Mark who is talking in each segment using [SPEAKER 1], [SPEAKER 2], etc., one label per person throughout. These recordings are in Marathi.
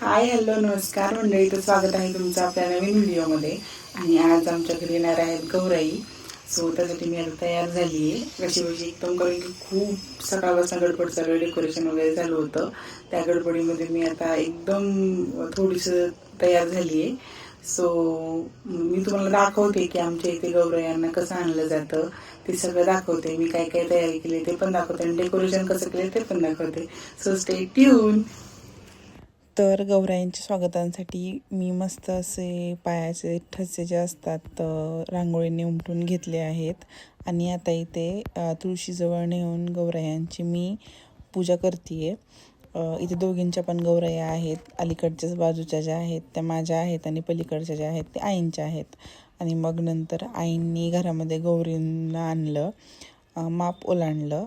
[SPEAKER 1] हाय हॅलो नमस्कार. मंडळीचं स्वागत आहे तुमचं आपल्या नवीन व्हिडिओमध्ये. आणि आज आमच्या घरी येणार आहेत गौराई. सो त्यासाठी मी आता तयार झाली आहे कशी कशी म्हणजे एकदम कारण की खूप सकाळपासून गडबड चालू डेकोरेशन वगैरे चालू होतं. त्या गडबडीमध्ये मी आता एकदम थोडीसं तयार झाली आहे सो मी तुम्हाला दाखवते की आमच्या इथे गौरयांना कसं आणलं जातं. ते सगळं दाखवते. मी काय काय तयारी केली ते पण दाखवते. आणि डेकोरेशन कसं केलं ते पण दाखवते. सो स्टे ट्यून तर गौरायांच्या स्वागतांसाठी मी मस्त असे पायाचे ठसे जे असतात रांगोळीने उमटून घेतले आहेत. आणि आता इथे तुळशीजवळ नेऊन गौरायांची मी पूजा करते इथे दोघींच्या पण गौराया आहेत. अलीकडच्याच बाजूच्या ज्या आहेत त्या माझ्या आहेत आणि पलीकडच्या ज्या आहेत त्या आईंच्या आहेत. आणि मग नंतर आईंनी घरामध्ये गौरींना आणलं माप ओलांडलं.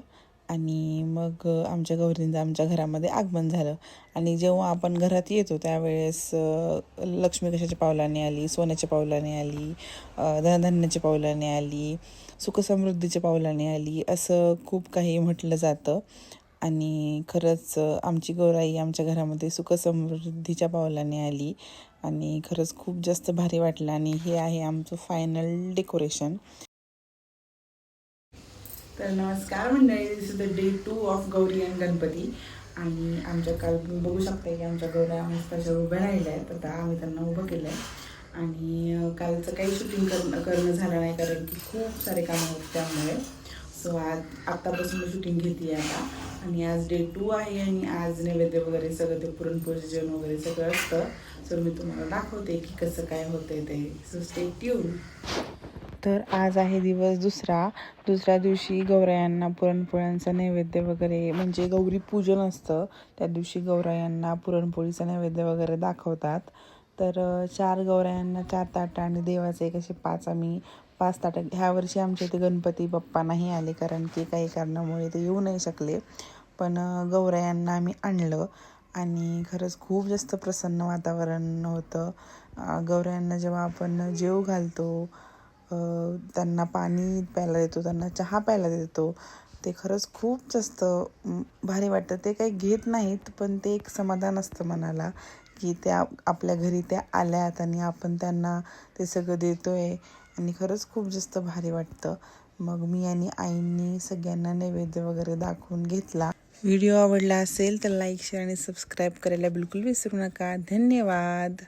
[SPEAKER 1] आणि मग आमच्या गौरींचं आमच्या घरामध्ये आगमन झालं. आणि जेव्हा आपण घरात येतो त्यावेळेस लक्ष्मी कशाच्या पावलाने आली? सोन्याच्या पावलाने आली? धनधान्याच्या पावलाने आली? सुखसमृद्धीच्या पावलाने आली? असं खूप काही म्हटलं जातं. आणि खरंच आमची गौराई आमच्या घरामध्ये सुखसमृद्धीच्या पावलाने आली. आणि खरंच खूप जास्त भारी वाटलं. आणि हे आहे आमचं फायनल डेकोरेशन तर नमस्कार मंडळी this is the day two of Gauri and Ganpati आणि आमच्या काल तुम्ही बघू शकता की आमच्या गौऱ्या मस्त अशा उभ्या राहिल्या आहेत आता आम्ही त्यांना उभं केलं आहे आणि कालचं काही शूटिंग करणं करणं झालं नाही कारण की खूप सारे कामं होते त्यामुळे. सो आज आत्तापासून शूटिंग घेते आता. आणि आज डे टू आहे आणि आज नैवेद्य वगैरे सगळं ते पुरणपोळी जेवण वगैरे सगळं असतं. सो मी तुम्हाला दाखवते की कसं काय होतं ते. सो स्टे ट्यून तर आज आहे दिवस दुसरा. दुसऱ्या दिवशी गौरायांना पुरणपोळ्यांचा नैवेद्य वगैरे म्हणजे गौरी पूजन असतं. त्या दिवशी गौरायांना पुरणपोळीचा नैवेद्य वगैरे दाखवतात. तर चार गौरायांना चार ताटं आणि देवाचे एक असे पाच आम्ही पाच ताटं. ह्या वर्षी आमच्या इथे गणपती बाप्पा नाही आले कारण की काही कारणामुळे ते येऊ नाही शकले. पण गौरायांना आम्ही आणलं आणि खरंच खूप जास्त प्रसन्न वातावरण होतं. गौरायांना जेव्हा आपण जेव घालतो त्यांना पाणी प्यायला देतो त्यांना चहा प्यायला देतो. ते खरंच खूप जास्त भारी वाटतं. ते काही घेत नाहीत पण ते एक समाधान असतं मनाला की त्या आपल्या घरी त्या आल्यात आणि आपण त्यांना ते सगळं देतो आहे आणि खरंच खूप जास्त भारी वाटतं. मग मी आणि आईंनी सगळ्यांना नैवेद्य वगैरे दाखवून घेतला. व्हिडिओ आवडला असेल तर लाईक शेअर आणि सबस्क्राईब करायला बिलकुल विसरू नका. धन्यवाद.